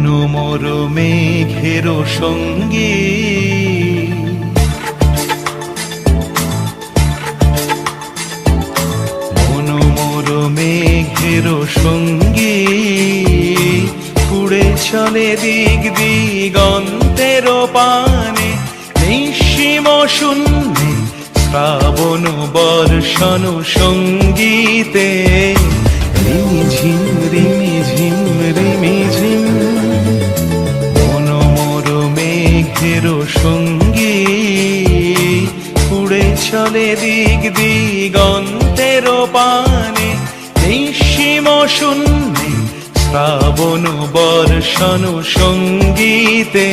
মনোমর মেঘের সঙ্গী। মনোমর মেঘের সঙ্গী। উড়ে চলে দিক দিগন্তের পানে, নিঃসীম শূন্যে শ্রাবণ বর্ষণ সঙ্গীতে। সঙ্গী। উড়ে চলে দিক দিগন্তের পানে। নিঃসীম শূন্যে শ্রাবণ বর্ষণ সঙ্গীতে।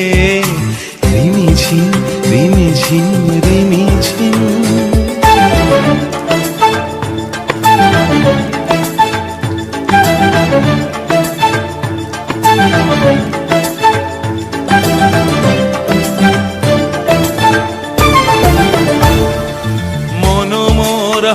রিমিঝিম রিমিঝিম রিমিঝিম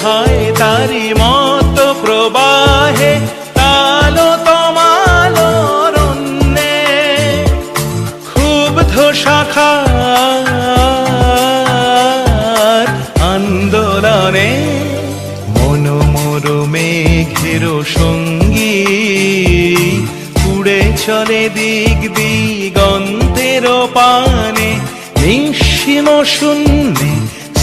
ধায় তারি মত প্রবাহে কালো তমালো রণ্যে ক্ষুব্ধ শাখার আন্দোলনে মনোমোর মেঘের সঙ্গী। উড়ে চলে দিক দিগন্তের পানে, নিঃসীম শূন্যে